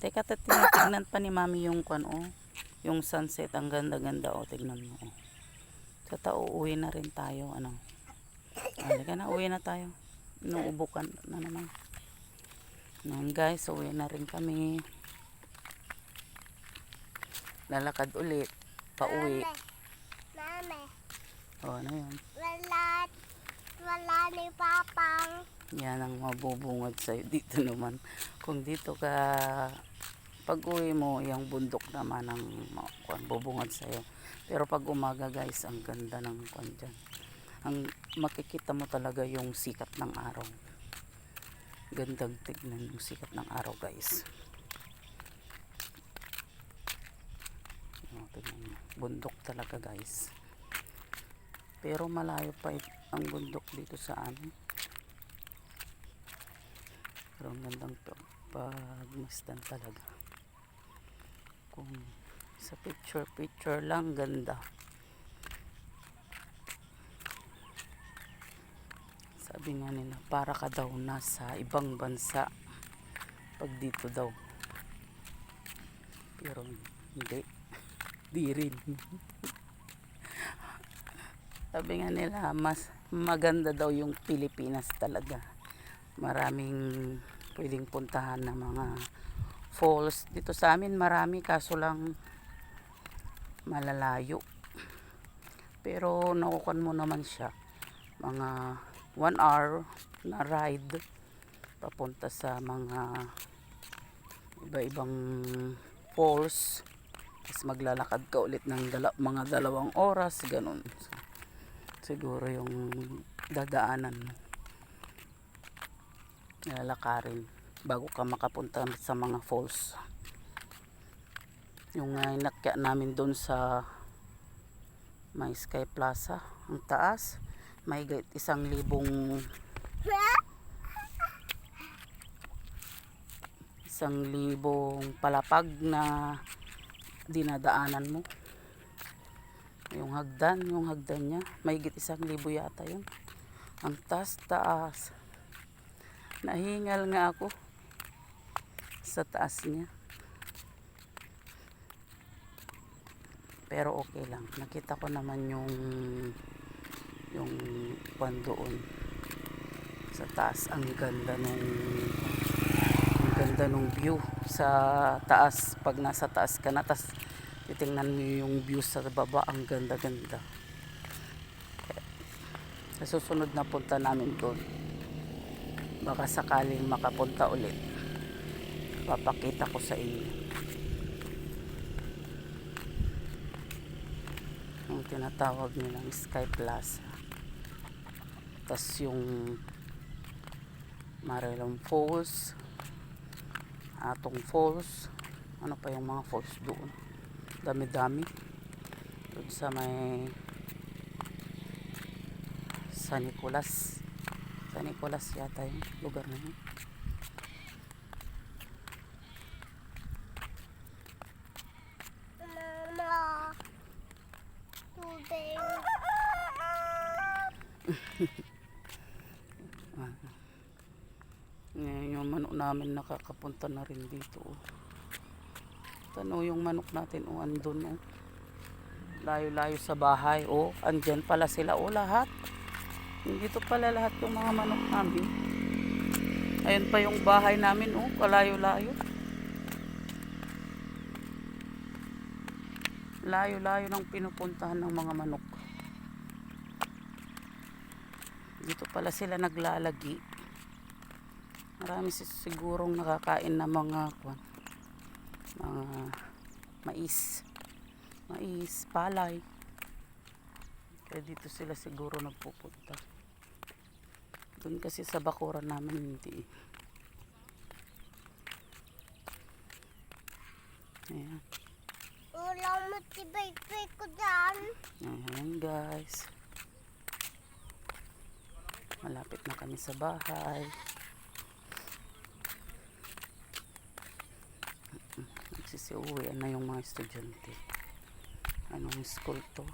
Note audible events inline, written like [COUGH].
Teka, tinitignan pa ni mami yung kwan, oh. Yung sunset, ang ganda-ganda, oh. Tignan mo, oh. Sa tao, uwi na rin tayo, ano. Halika na, uwi na tayo. Inuubukan na naman. Ngayon guys, uwi na rin kami. Lalakad ulit. Pauwi. Mami, O, ano yun? wala, wala ni Papang. Yan ang mabubungad sa'yo dito naman. Kung dito ka pag uwi mo, yung bundok naman ang kwan, bubungad sa'yo. Pero pag umaga guys, ang ganda ng kwan dyan. Ang makikita mo talaga yung sikat ng araw. Gandang tignan yung sikat ng araw guys. O, tignan mo. Bundok talaga guys. Pero malayo pa ang bundok dito sa amin. Pero ang gandang. Pagmasdan talaga. Sa picture picture lang ganda. Sabi nga nila para ka daw nasa ibang bansa pag dito daw. Pero hindi. [LAUGHS] Di rin. [LAUGHS] Sabi nga nila mas maganda daw yung Pilipinas talaga maraming pwedeng puntahan na mga falls dito sa amin marami kaso lang malalayo. Pero naukan mo naman siya. Mga 1 hour na ride papunta sa mga iba-ibang falls. Tapos maglalakad ka ulit ng dala, mga dalawang oras ganun. Siguro yung dadaanan mo. Lalakarin bago ka makapunta sa mga falls yung uh, inakya namin doon sa may Sky Plaza ang taas. May isang libong isang libong palapag na dinadaanan mo. Yung hagdan yung hagdan niya may isang libo yata yun. Ang taas taas. Nahingal nga ako sa taas niya. Pero okay lang. Nakita ko naman yung yung kwan doon sa taas. Ang ganda nung ang ganda nung view sa taas. Pag nasa taas ka na, tas titingnan mo yung view sa baba. Ang ganda-ganda. Sa susunod na punta namin doon baka sakaling makapunta ulit papakita ko sa inyo yung tinatawag nilang Sky Plaza. Tas yung Marilyn Falls Atong Falls ano pa yung mga falls doon? Dami dami doon sa may San Nicolas. San Nicolas yata yung lugar na yun. Ngayon [LAUGHS] yung manok namin nakakapunta na rin dito. Oh. Tano yung manok natin o oh, andun oh. Layo-layo sa bahay. Oh, andyan pala sila oh lahat. Dito pala lahat yung mga manok namin. Ayun pa yung bahay namin oh, kalayo-layo. Layo-layo ng pinupuntahan ng mga manok. Dito pala sila naglalagi. Marami si- sigurong nakakain na mga kwan, mga mais. Mais, palay. Kaya dito sila siguro nagpupunta. Doon kasi sa bakuran namin hindi. Ayan. Ulang matibay ko dyan. Ayan guys. Malapit na kami sa bahay. Nagsisiuwian na yung mga estudyante. Anong school to?